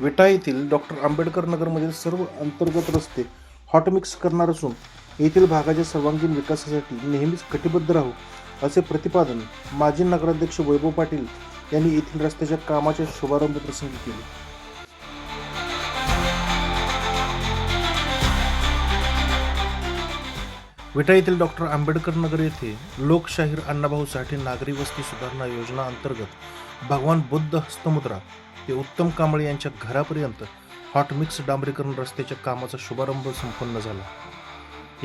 विटा येथील डॉक्टर आंबेडकर नगरमधील सर्व अंतर्गत रस्ते हॉटमिक्स करणार असून येथील भागाच्या सर्वांगीण विकासासाठी नेहमीच कटिबद्ध राहू असे प्रतिपादन माजी नगराध्यक्ष वैभव पाटील यांनी येथील रस्त्याच्या कामाच्या शुभारंभ प्रसंगी केले. विटा येथील डॉक्टर आंबेडकर नगर येथे लोकशाहीर अण्णाभाऊ साठे नागरी वस्ती सुधारणा योजना अंतर्गत भगवान बुद्ध हस्तमुद्रा ते उत्तम कांबळे यांच्या घरापर्यंत हॉट मिक्स डांबरीकरण रस्त्याच्या कामाचा शुभारंभ संपन्न झाला.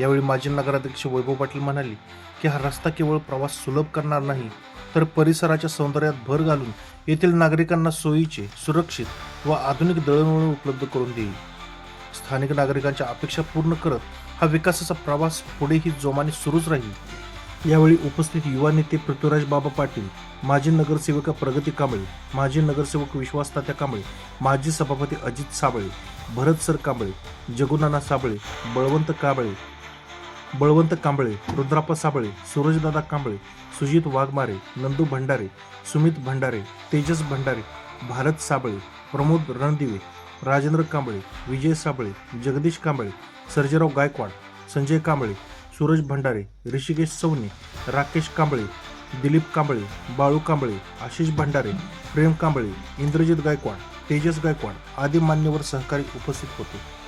यावेळी माजी नगराध्यक्ष वैभव पाटील म्हणाले की हा रस्ता केवळ प्रवास सुलभ करणार नाही तर परिसराच्या सौंदर्यात भर घालून येथील नागरिकांना सोयीचे सुरक्षित व आधुनिक दळणवळण उपलब्ध करून देईल. स्थानिक नागरिकांच्या अपेक्षा पूर्ण करत हा विकासाचा प्रवास पुढेही जोमाने सुरूच राहील. यावेळी उपस्थित युवा नेते पृथ्वीराज बाबा पाटील माजी नगरसेविका प्रगती कांबळे माजी नगरसेवक विश्वास तात्या कांबळे माजी सभापती अजित साबळे भरत सर कांबळे जगुनाना साबळे बळवंत कांबळे बळवंत कांबळे रुद्राप्पा साबळे सूरजदादा कांबळे सुजित वाघमारे नंदू भंडारे सुमित भंडारे तेजस भंडारे भारत साबळे प्रमोद रणदिवे राजेंद्र कांबळे विजय साबळे जगदीश कांबळे सर्जेराव गायकवाड संजय कांबळे सूरज भंडारे ऋषिकेश सवने राकेश कांबळे दिलीप कांबळे बाळू कांबळे आशिष भंडारे प्रेम कांबळे इंद्रजित गायकवाड तेजस गायकवाड आदी मान्यवर सहकारी उपस्थित होते.